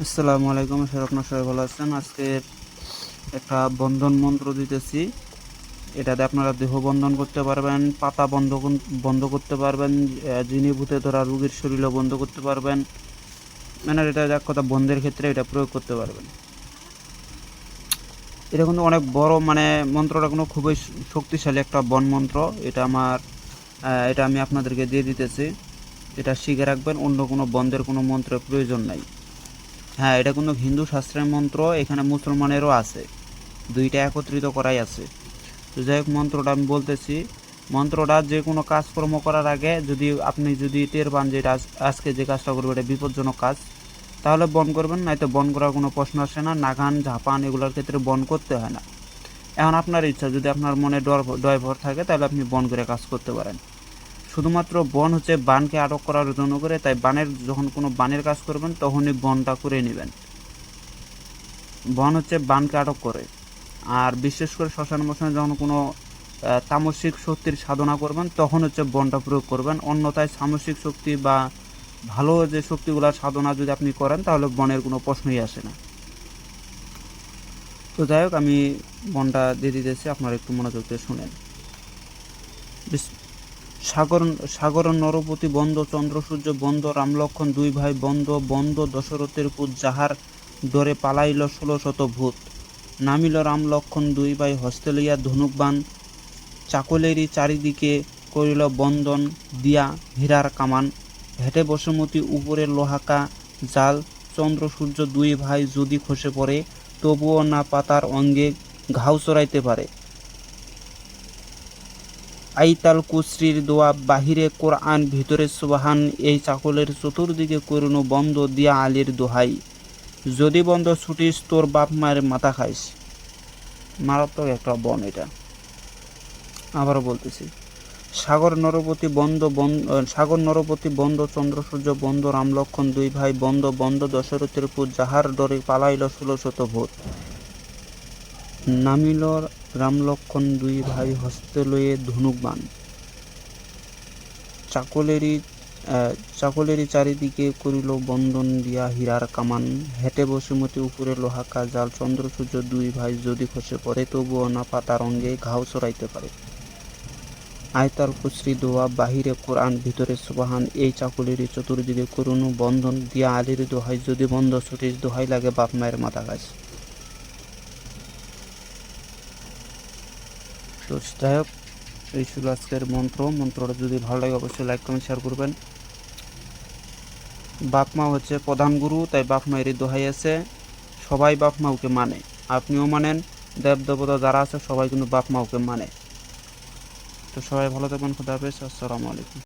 আসসালামু আলাইকুম স্যার আপনার সবাই ভালো আছেন। আজকে একটা বন্ধন মন্ত্র দিতেছি। এটাতে আপনারা দেহ বন্ধন করতে পারবেন, পাতা বন্ধ বন্ধ করতে পারবেন যিনি ভূতে ধরা রোগীর শরীরও বন্ধ করতে পারবেন। মানে এটা এক কথা, বন্ধের ক্ষেত্রে এটা প্রয়োগ করতে পারবেন। এটা কিন্তু অনেক বড় মানে মন্ত্রটা কোনো খুবই শক্তিশালী একটা বন মন্ত্র। এটা আমার এটা আমি আপনাদেরকে দিয়ে দিতেছি। এটা শিখে রাখবেন, অন্য কোনো বন্ধের কোনো মন্ত্রের প্রয়োজন নাই। হ্যাঁ এটা কোনো হিন্দু শাস্ত্রের মন্ত্র, এখানে মুসলমানেরও আছে। দুইটা একত্রিত করাই আছে। তো যাই হোক, মন্ত্রটা আমি বলতেছি, মন্ত্রটা যে কোনো কাজকর্ম করার আগে যদি আপনি যদি টের পান যে এটা আজকে যে কাজটা করবে, এটা বিপজ্জনক কাজ, তাহলে বন করবেন নয়তো বন করার কোনো প্রশ্ন আসে না, নাগান, ঝাপান এগুলোর ক্ষেত্রে বন করতে হয় না। এখন আপনার ইচ্ছা, যদি আপনার মনে ডর ডয় ভর থাকে, তাহলে আপনি বন করে কাজ করতে পারেন। শুধুমাত্র বন হচ্ছে বানকে আটক করার জন্য করে, তাই বানের যখন কোনো বানের কাজ করবেন, তখনই বনটা করে নেবেন। বন হচ্ছে বানকে আটক করে। আর বিশেষ করে শ্মশান মশানে যখন কোনো তামসিক শক্তির সাধনা করবেন, তখন হচ্ছে বনটা প্রয়োগ করবেন। অন্যথায় সামসিক শক্তি বা ভালো যে শক্তিগুলার সাধনা যদি আপনি করেন, তাহলে বনের কোনো প্রশ্নই আসে না। তো যাই হোক, আমি বনটা দিয়ে দিতেছি, আপনারা একটু মনোযোগ দিয়ে শুনেন। সাগর সাগর নরপতি বন্ধ চন্দ্রসূর্য বন্ধ, রামলক্ষণ দুই ভাই বন্ধ বন্ধ দশরথের পুত যাহার ডরে পালাইল ষোলো শত ভূত। নামিল রাম লক্ষণ দুই ভাই হস্তে লইয়া ধনুকবান চাকলেরই চারিদিকে করিল বন্দন দিয়া হীরার কামান। হেঁটে বসুমতী উপরে লোহাকা জাল, চন্দ্র সূর্য দুই ভাই যদি খসে পড়ে, তবুও না পাতার অঙ্গে ঘাও চড়াইতে পারে। আইতাল কুশ্রীর দোয়া বাহিরে কোরআন ভিতরে সুবাহান, এই চাকলের চতুর্দিকে করুন বন্ধ দিয়া আলীর দোহাই। যদি বন্ধ ছুটিস, তোর বাপ মায়ের মাথা খাইস। মারাত্মক একটা বন এটা। আবারও বলতেছি, সাগর নরপতি বন্ধ সাগর নরপতি বন্ধ চন্দ্র সূর্য বন্ধ, রামলক্ষণ দুই ভাই বন্ধ বন্ধ, দশরথের পুত যাহার ডরে পালাইল ষোলো শত ভূত নামিল রামলক্ষণ দুই ভাই হস্তে লয়ে ধনুকবান চাকলেরই আহ, চাকলেরই চারিদিকে করিল বন্ধন দিয়া হীরার কামান। হেঁটে বসুমতি উপরে লোহাকা জাল চন্দ্র সূর্য দুই ভাই যদি খসে পড়ে তবুও না পাতা অঙ্গে ঘাও চড়াইতে পারে। আয়তার কুশ্রী দোয়া বাহিরে কোরআন ভিতরে সুবাহান এই চাকুলেরই চতুর্দিকে করুণ বন্ধন দিয়া আলির দোহাই যদি বন্ধ ছুটিস দোহাই লাগে বাপ মায়ের মাথা গাছ তো যাই হোক, এই ছিল আজকের মন্ত্র। মন্ত্রটা যদি ভালো লাগে, অবশ্যই লাইক কমেন্ট শেয়ার করবেন। বাপ মা হচ্ছে প্রধান গুরু, তাই বাপ মায়েরই দোহাই আছে। সবাই বাপ মাওকে মানে। আপনিও মানেন, দেব দেবতা যারা আছে, সবাই কিন্তু বাপ মাওকে মানে। তো সবাই ভালো থাকবেন, খুদা হাফেজ, আসসালামু আলাইকুম।